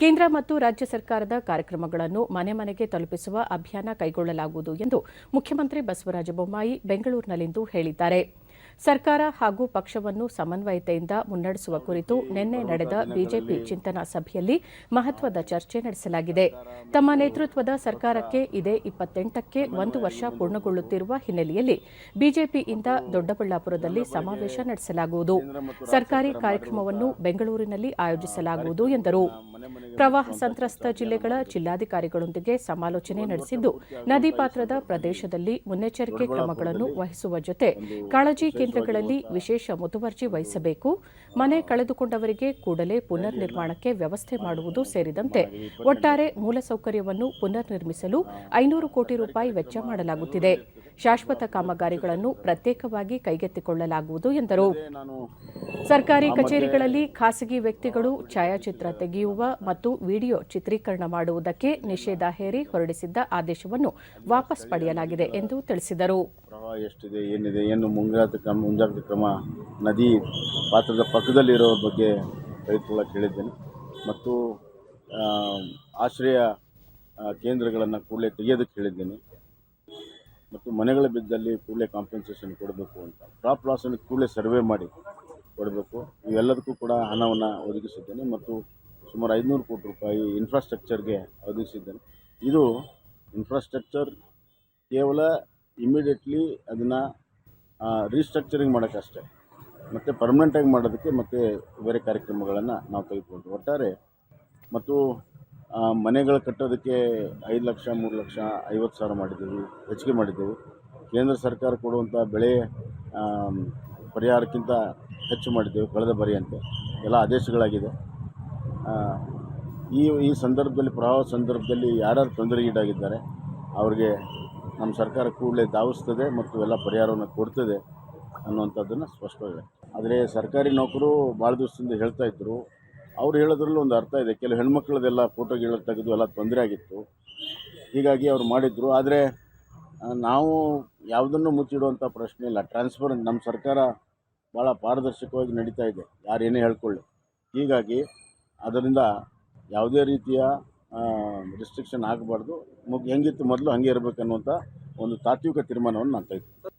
ಕೇಂದ್ರ ಮತ್ತು ರಾಜ್ಯ ಸರ್ಕಾರದ ಕಾರ್ಯಕ್ರಮಗಳನ್ನು ಮನೆ ಮನೆಗೆ ತಲುಪಿಸುವ ಅಭಿಯಾನ ಕೈಗೊಳ್ಳಲಾಗುವುದು ಎಂದು ಮುಖ್ಯಮಂತ್ರಿ ಬಸವರಾಜ ಬೊಮ್ಮಾಯಿ ಬೆಂಗಳೂರಿನಲ್ಲಿಂದು ಹೇಳಿದ್ದಾರೆ. ಸರ್ಕಾರ ಹಾಗೂ ಪಕ್ಷವನ್ನು ಸಮನ್ವಯತೆಯಿಂದ ಮುನ್ನಡೆಸುವ ಕುರಿತು ನಿನ್ನೆ ನಡೆದ ಬಿಜೆಪಿ ಚಿಂತನಾ ಸಭೆಯಲ್ಲಿ ಮಹತ್ವದ ಚರ್ಚೆ ನಡೆಸಲಾಗಿದೆ. ತಮ್ಮ ನೇತೃತ್ವದ ಸರ್ಕಾರಕ್ಕೆ ಇದೇ ಇಪ್ಪತ್ತೆಂಟಕ್ಕೆ ಒಂದು ವರ್ಷ ಪೂರ್ಣಗೊಳ್ಳುತ್ತಿರುವ ಹಿನ್ನೆಲೆಯಲ್ಲಿ ಬಿಜೆಪಿಯಿಂದ ದೊಡ್ಡಬಳ್ಳಾಪುರದಲ್ಲಿ ಸಮಾವೇಶ ನಡೆಸಲಾಗುವುದು. ಸರ್ಕಾರಿ ಕಾರ್ಯಕ್ರಮವನ್ನು ಬೆಂಗಳೂರಿನಲ್ಲಿ ಆಯೋಜಿಸಲಾಗುವುದು ಎಂದರು. ಪ್ರವಾಹ ಸಂತ್ರಸ್ತ ಜಿಲ್ಲೆಗಳ ಜಿಲ್ಲಾಧಿಕಾರಿಗಳೊಂದಿಗೆ ಸಮಾಲೋಚನೆ ನಡೆಸಿದ್ದು, ನದಿ ಪಾತ್ರದ ಪ್ರದೇಶದಲ್ಲಿ ಮುನ್ನೆಚ್ಚರಿಕೆ ಕ್ರಮಗಳನ್ನು ವಹಿಸುವ ಜೊತೆ ಕಾಳಜಿ ಕೇಂದ್ರಗಳಲ್ಲಿ ವಿಶೇಷ ಮುತುವರ್ಜಿ ವಹಿಸಬೇಕು. ಮನೆ ಕಳೆದುಕೊಂಡವರಿಗೆ ಕೂಡಲೇ ಪುನರ್ ನಿರ್ಮಾಣಕ್ಕೆ ವ್ಯವಸ್ಥೆ ಮಾಡುವುದು ಸೇರಿದಂತೆ ಒಟ್ಟಾರೆ ಮೂಲಸೌಕರ್ಯವನ್ನು ಪುನರ್ ನಿರ್ಮಿಸಲು ಐನೂರು ಕೋಟಿ ರೂಪಾಯಿ ವೆಚ್ಚ ಮಾಡಲಾಗುತ್ತಿದೆ. ಶಾಶ್ವತ ಕಾಮಗಾರಿಗಳನ್ನು ಪ್ರತ್ಯೇಕವಾಗಿ ಕೈಗೆತ್ತಿಕೊಳ್ಳಲಾಗುವುದು ಎಂದರು. ಸರ್ಕಾರಿ ಕಚೇರಿಗಳಲ್ಲಿ ಖಾಸಗಿ ವ್ಯಕ್ತಿಗಳು ಛಾಯಾಚಿತ್ರ ತೆಗೆಯುವ ಮತ್ತು ವಿಡಿಯೋ ಚಿತ್ರೀಕರಣ ಮಾಡುವುದಕ್ಕೆ ನಿಷೇಧ ಹೇರಿ ಹೊರಡಿಸಿದ್ದ ಆದೇಶವನ್ನು ವಾಪಸ್ ಪಡೆಯಲಾಗಿದೆ ಎಂದು ತಿಳಿಸಿದರು. ಎಷ್ಟಿದೆ ಮುಂಜಾಗ್ರತೆ ಕ್ರಮ, ನದಿ ಪಾತ್ರದ ಪಕ್ಕದಲ್ಲಿರೋ ಬಗ್ಗೆ ತೆಗೆದುಕೊಳ್ಳಕ್ಕೆ ಕೇಳಿದ್ದೇನೆ ಮತ್ತು ಆಶ್ರಯ ಕೇಂದ್ರಗಳನ್ನು ಕೂಡಲೇ ತೆಗೆಯೋದಕ್ಕೆ ಹೇಳಿದ್ದೇನೆ. ಮತ್ತು ಮನೆಗಳ ಬಿದ್ದಲ್ಲಿ ಕೂಡಲೇ ಕಾಂಪೆನ್ಸೇಷನ್ ಕೊಡಬೇಕು ಅಂತ. ಕ್ರಾಪ್ ಲಾಸನ್ನು ಕೂಡಲೇ ಸರ್ವೆ ಮಾಡಿ ಕೊಡಬೇಕು. ಇವೆಲ್ಲದಕ್ಕೂ ಕೂಡ ಹಣವನ್ನು ಒದಗಿಸಿದ್ದೇನೆ ಮತ್ತು ಸುಮಾರು ಐದುನೂರು ಕೋಟಿ ರೂಪಾಯಿ ಇನ್ಫ್ರಾಸ್ಟ್ರಕ್ಚರ್ಗೆ ಒದಗಿಸಿದ್ದೇನೆ. ಇದು ಇನ್ಫ್ರಾಸ್ಟ್ರಕ್ಚರ್ ಕೇವಲ ಇಮಿಡಿಯೇಟ್ಲಿ ಅದನ್ನು ರೀಸ್ಟ್ರಕ್ಚರಿಂಗ್ ಮಾಡೋಕ್ಕಷ್ಟೇ ಮತ್ತು ಪರ್ಮನೆಂಟಾಗಿ ಮಾಡೋದಕ್ಕೆ ಮತ್ತು ಬೇರೆ ಕಾರ್ಯಕ್ರಮಗಳನ್ನು ನಾವು ತೆಗೆದುಕೊಂಡು ಒಟ್ಟಾರೆ ಮತ್ತು ಮನೆಗಳು ಕಟ್ಟೋದಕ್ಕೆ ಐದು ಲಕ್ಷ, ಮೂರು ಲಕ್ಷ, ಐವತ್ತು ಸಾವಿರ ಮಾಡಿದ್ದೀವಿ, ಹೆಚ್ಚಿಗೆ ಮಾಡಿದ್ದೀವಿ. ಕೇಂದ್ರ ಸರ್ಕಾರ ಕೊಡುವಂಥ ಬೆಳೆ ಪರಿಹಾರಕ್ಕಿಂತ ಹೆಚ್ಚು ಮಾಡಿದ್ದೇವೆ ಕಳೆದ ಬಾರಿಯಂತೆ. ಎಲ್ಲ ಆದೇಶಗಳಾಗಿದೆ. ಈ ಈ ಸಂದರ್ಭದಲ್ಲಿ, ಪ್ರವಾಹ ಸಂದರ್ಭದಲ್ಲಿ ಯಾರ್ಯಾರು ತೊಂದರೆಗೀಡಾಗಿದ್ದಾರೆ, ಅವ್ರಿಗೆ ನಮ್ಮ ಸರ್ಕಾರ ಕೂಡಲೇ ಧಾವಿಸ್ತದೆ ಮತ್ತು ಎಲ್ಲ ಪರಿಹಾರವನ್ನು ಕೊಡ್ತದೆ ಅನ್ನುವಂಥದ್ದನ್ನು ಸ್ಪಷ್ಟವಾಗಿದೆ. ಆದರೆ ಸರ್ಕಾರಿ ನೌಕರು ಭಾಳ ದಿವಸದಿಂದ ಹೇಳ್ತಾ ಇದ್ದರು ಅವ್ರು ಹೇಳೋದ್ರಲ್ಲೂ ಒಂದು ಅರ್ಥ ಇದೆ. ಕೆಲವು ಹೆಣ್ಮಕ್ಳದೆಲ್ಲ ಫೋಟೋ ಗೀಳೋ ತೆಗೆದು ಎಲ್ಲ ತೊಂದರೆ ಆಗಿತ್ತು. ಹೀಗಾಗಿ ಅವ್ರು ಮಾಡಿದರು. ಆದರೆ ನಾವು ಯಾವುದನ್ನು ಮುಚ್ಚಿಡುವಂಥ ಪ್ರಶ್ನೆ ಇಲ್ಲ. ಟ್ರಾನ್ಸ್ಫರ್ ನಮ್ಮ ಸರ್ಕಾರ ಭಾಳ ಪಾರದರ್ಶಕವಾಗಿ ನಡೀತಾ ಇದೆ. ಯಾರೇನೇ ಹೇಳ್ಕೊಳ್ಳಿ. ಹೀಗಾಗಿ ಅದರಿಂದ ಯಾವುದೇ ರೀತಿಯ ರಿಸ್ಟ್ರಿಕ್ಷನ್ ಆಗಬಾರ್ದು. ಮುಗ್ ಹೆಂಗಿತ್ತು ಮೊದಲು ಹಂಗೆ ಇರಬೇಕು ಅನ್ನುವಂಥ ಒಂದು ತಾತ್ವಿಕ ತೀರ್ಮಾನವನ್ನು ನಾನು ತೆಗೆದು